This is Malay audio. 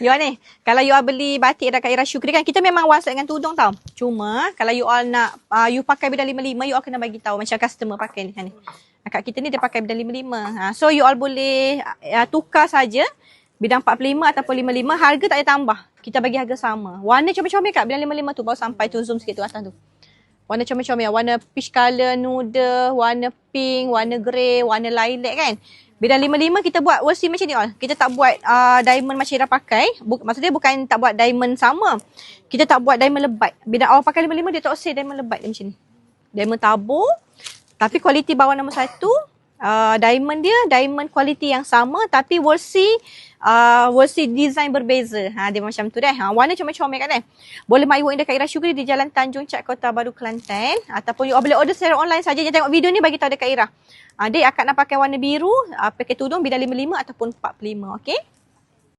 You all ni, kalau you all beli batik dekat Ira Syukri kan, kita memang wasat dengan tudung tau. Cuma, kalau you all nak, uh, you pakai bidang lima-lima, you all kena bagi tahu macam customer pakai ni. Ha, ni. Akak kita ni dia pakai bidang lima-lima. Ha, so, you all boleh uh, tukar saja bidang 45 ataupun 55, harga tak ada tambah. Kita bagi harga sama. Warna comel-comel kat bidang lima-lima tu, baru sampai tu zoom sikit tu atas tu. Warna comel-comel, warna peach colour, nude, warna pink, warna grey, warna lilac kan. Bidang lima-lima kita buat worsi macam ni all. Kita tak buat uh, diamond macam Ira pakai. Buk, maksudnya bukan tak buat diamond sama. Kita tak buat diamond lebat. Bidang awak pakai lima-lima dia tak say diamond lebat dia macam ni. Diamond tabur. Tapi kualiti bawah nombor satu. Uh, diamond dia diamond kualiti yang sama tapi worsi uh, worsi design berbeza. Ha dia macam tu deh. Ha warna comel-comel kan eh. Boleh mai work dekat Ira Sugri di Jalan Tanjung Cat Kota Baru Kelantan ataupun you boleh order secara online saja. Jangan tengok video ni bagi tahu dekat Ira. Ha, dia akan nak pakai warna biru, uh, pakai tudung bidang 55 ataupun 45. Okay.